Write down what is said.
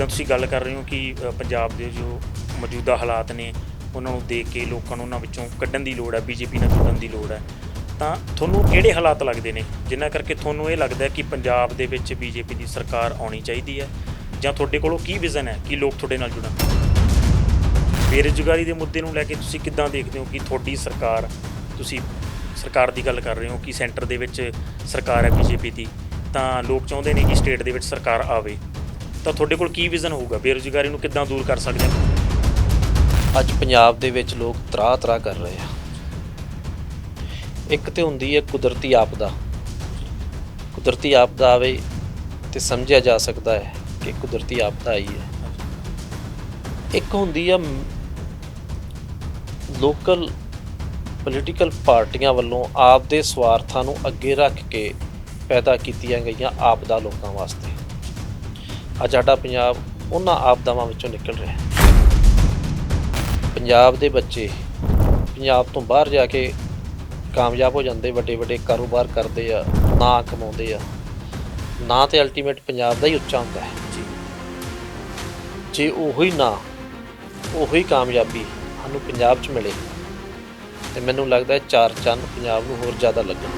ਜਿੱਦਾਂ ਤੁਸੀਂ ਗੱਲ ਕਰ ਰਹੇ ਹੋ ਕਿ ਅ, ਪੰਜਾਬ ਦੇ ਜੋ ਮੌਜੂਦਾ ਹਾਲਾਤ ਨੇ ਉਹਨਾਂ ਨੂੰ ਦੇਖ ਕੇ ਲੋਕਾਂ ਨੂੰ ਉਹਨਾਂ ਵਿੱਚੋਂ ਕੱਢਣ ਦੀ ਲੋੜ ਹੈ ਬੀਜੇਪੀ ਨਾਲ ਜੁੜਨ ਦੀ ਲੋੜ ਹੈ। ਤਾਂ ਤੁਹਾਨੂੰ ਕਿਹੜੇ ਹਾਲਾਤ ਲੱਗਦੇ ਨੇ? ਜਿਨ੍ਹਾਂ ਕਰਕੇ ਤੁਹਾਨੂੰ ਇਹ ਲੱਗਦਾ ਹੈ ਕਿ ਪੰਜਾਬ ਦੇ ਵਿੱਚ ਬੀਜੇਪੀ ਦੀ ਸਰਕਾਰ ਆਉਣੀ ਚਾਹੀਦੀ ਹੈ ਜਾਂ ਤੁਹਾਡੇ ਕੋਲੋਂ ਕੀ ਵਿਜ਼ਨ ਹੈ ਕਿ ਲੋਕ ਤੁਹਾਡੇ ਨਾਲ ਜੁੜਨ? ਬੇਰੁਜ਼ਗਾਰੀ ਦੇ ਮੁੱਦੇ ਨੂੰ ਲੈ ਕੇ ਤੁਸੀਂ ਕਿੱਦਾਂ ਦੇਖਦੇ ਹੋ ਕਿ ਤੁਹਾਡੀ ਸਰਕਾਰ ਤੁਸੀਂ ਸਰਕਾਰ ਦੀ ਗੱਲ ਕਰ ਰਹੇ ਹੋ ਕਿ ਸੈਂਟਰ ਦੇ ਵਿੱਚ ਸਰਕਾਰ ਹੈ ਬੀਜੇਪੀ ਦੀ ਤਾਂ ਲੋਕ ਚਾਹੁੰਦੇ ਨੇ ਕਿ ਸਟੇਟ ਦੇ ਵਿੱਚ ਸਰਕਾਰ ਆਵੇ। ਤਾਂ ਤੁਹਾਡੇ ਕੋਲ ਕੀ ਵਿਜ਼ਨ ਹੋਊਗਾ? ਬੇਰੁਜ਼ਗਾਰੀ ਨੂੰ ਕਿੱਦਾਂ ਦੂਰ ਕਰ ਸਕਦੇ ਹਾਂ? ਅੱਜ ਪੰਜਾਬ ਦੇ ਵਿੱਚ ਲੋਕ ਤਰਾਹ ਤਰਾਹ ਕਰ ਰਹੇ ਆ। ਇੱਕ ਤੇ ਹੁੰਦੀ ਹੈ ਕੁਦਰਤੀ ਆਪਦਾ। ਕੁਦਰਤੀ ਆਪਦਾ ਆਵੇ ਤੇ ਸਮਝਿਆ ਜਾ ਸਕਦਾ ਹੈ ਕਿ ਕੁਦਰਤੀ ਆਪਦਾ ਆਈ ਹੈ। ਇੱਕ ਹੁੰਦੀ ਆ ਲੋਕਲ ਪੋਲੀਟੀਕਲ ਪਾਰਟੀਆਂ ਵੱਲੋਂ ਆਪ ਦੇ ਸਵਾਰਥਾਂ ਨੂੰ ਅੱਗੇ ਰੱਖ ਕੇ ਪੈਦਾ ਕੀਤੀਆਂ ਗਈਆਂ ਆਪਦਾ ਲੋਕਾਂ ਵਾਸਤੇ। ਅੱਜ ਸਾਡਾ ਪੰਜਾਬ ਉਹਨਾਂ ਆਪਦਾਵਾਂ ਵਿੱਚੋਂ ਨਿਕਲ ਰਿਹਾ ਹੈ। ਪੰਜਾਬ ਦੇ ਬੱਚੇ ਪੰਜਾਬ ਤੋਂ ਬਾਹਰ ਜਾ ਕੇ ਕਾਮਯਾਬ ਹੋ ਜਾਂਦੇ ਵੱਡੇ ਵੱਡੇ ਕਾਰੋਬਾਰ ਕਰਦੇ ਆ ਨਾਂ ਕਮਾਉਂਦੇ ਆ ਨਾਂ ਤੇ ਅਲਟੀਮੇਟ ਪੰਜਾਬ ਦਾ ਹੀ ਉੱਚਾ ਹੁੰਦਾ ਹੈ। ਜੀ। ਜੇ ਉਹੀ ਨਾਂ ਉਹੀ ਕਾਮਯਾਬੀ ਸਾਨੂੰ ਪੰਜਾਬ 'ਚ ਮਿਲੇ ਤੇ ਮੈਨੂੰ ਲੱਗਦਾ ਹੈ ਚਾਰ ਚੰਨ ਪੰਜਾਬ ਨੂੰ ਹੋਰ ਜ਼ਿਆਦਾ ਲੱਗਣ